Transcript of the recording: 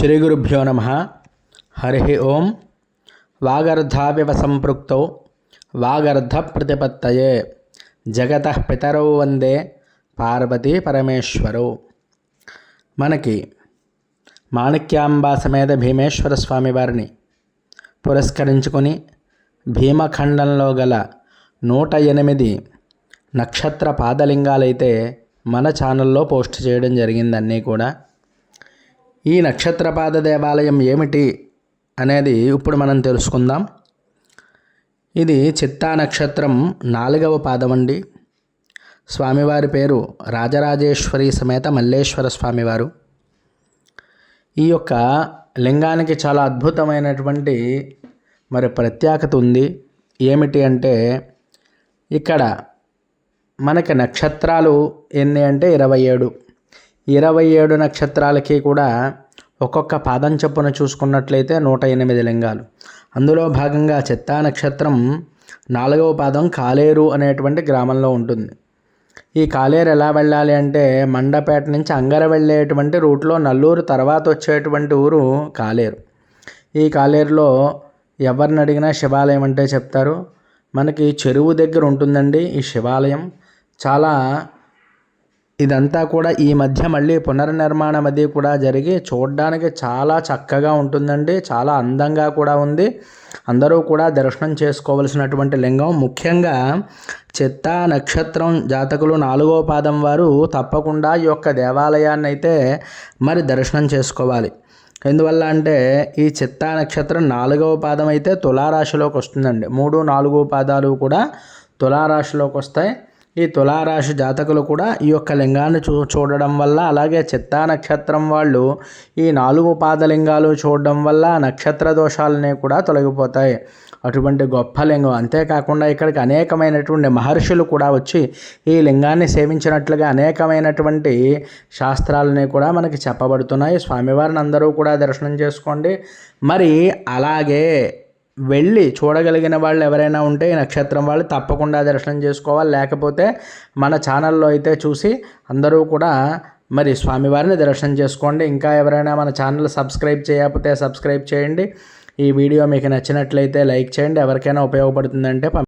శ్రీ గురుభ్యో నమ. హరి ఓం. వాగర్ధావివ సంపృక్త వాగర్ధ ప్రతిపత్తయే జగత పితరౌ వందే. పార్వతీ పరమేశ్వరౌ. మనకి మాణిక్యాంబా సమేత భీమేశ్వర స్వామి వారిని పురస్కరించుకొని భీమఖండంలో గల నూట ఎనిమిది నక్షత్ర పాదలింగాలైతే మన ఛానల్లో పోస్ట్ చేయడం జరిగిందన్నీ కూడా ఈ నక్షత్రపాద దేవాలయం ఏమిటి అనేది ఇప్పుడు మనం తెలుసుకుందాం. ఇది చిత్తా నక్షత్రం నాలుగవ పాదం అండి. స్వామివారి పేరు రాజరాజేశ్వరి సమేత మల్లేశ్వర స్వామివారు. ఈ యొక్క లింగానికి చాలా అద్భుతమైనటువంటి మరి ప్రత్యేకత ఉంది. ఏమిటి అంటే ఇక్కడ మనకి నక్షత్రాలు ఎన్ని అంటే ఇరవై ఏడు. ఇరవై ఏడు నక్షత్రాలకి కూడా ఒక్కొక్క పాదం చొప్పున చూసుకున్నట్లయితే నూట ఎనిమిది లింగాలు. అందులో భాగంగా చిత్తా నక్షత్రం నాలుగవ పాదం కాలేరు అనేటువంటి గ్రామంలో ఉంటుంది. ఈ కాలేరు ఎలా వెళ్ళాలి అంటే మండపేట నుంచి అంగర వెళ్ళేటువంటి రూట్లో నల్లూరు తర్వాత వచ్చేటువంటి ఊరు కాలేరు. ఈ కాలేరులో ఎవరిని అడిగినా శివాలయం అంటే చెప్తారు. మనకి చెరువు దగ్గర ఉంటుందండి ఈ శివాలయం. చాలా ఇదంతా కూడా ఈ మధ్య మళ్ళీ పునర్నిర్మాణం అది కూడా జరిగి చూడడానికి చాలా చక్కగా ఉంటుందండి. చాలా అందంగా కూడా ఉంది. అందరూ కూడా దర్శనం చేసుకోవలసినటువంటి లింగం. ముఖ్యంగా చిత్త నక్షత్రం జాతకులు నాలుగో పాదం వారు తప్పకుండా ఈ యొక్క దేవాలయాన్ని అయితే మరి దర్శనం చేసుకోవాలి. ఎందువల్ల అంటే ఈ చిత్తా నక్షత్రం నాలుగవ పాదం అయితే తులారాశిలోకి వస్తుందండి. మూడు నాలుగు పాదాలు కూడా తులారాశిలోకి వస్తాయి. ఈ తులారాశి జాతకులు కూడా ఈ యొక్క లింగాన్ని చూ చూడడం వల్ల అలాగే చిత్తా నక్షత్రం వాళ్ళు ఈ నాలుగు పాదలింగాలు చూడడం వల్ల నక్షత్ర దోషాలనే కూడా తొలగిపోతాయి. అటువంటి గొప్ప లింగం. అంతేకాకుండా ఇక్కడికి అనేకమైనటువంటి మహర్షులు కూడా వచ్చి ఈ లింగాన్ని సేవించినట్లుగా అనేకమైనటువంటి శాస్త్రాలని కూడా మనకి చెప్పబడుతున్నాయి. స్వామివారిని అందరూ కూడా దర్శనం చేసుకోండి. మరి అలాగే వెళ్ళి చూడగలిగిన వాళ్ళు ఎవరైనా ఉంటే ఈ నక్షత్రం వాళ్ళు తప్పకుండా దర్శనం చేసుకోవాలి. లేకపోతే మన ఛానల్లో అయితే చూసి అందరూ కూడా మరి స్వామివారిని దర్శనం చేసుకోండి. ఇంకా ఎవరైనా మన ఛానల్ సబ్స్క్రైబ్ చేయకపోతే సబ్స్క్రైబ్ చేయండి. ఈ వీడియో మీకు నచ్చినట్లయితే లైక్ చేయండి. ఎవరికైనా ఉపయోగపడుతుందంటే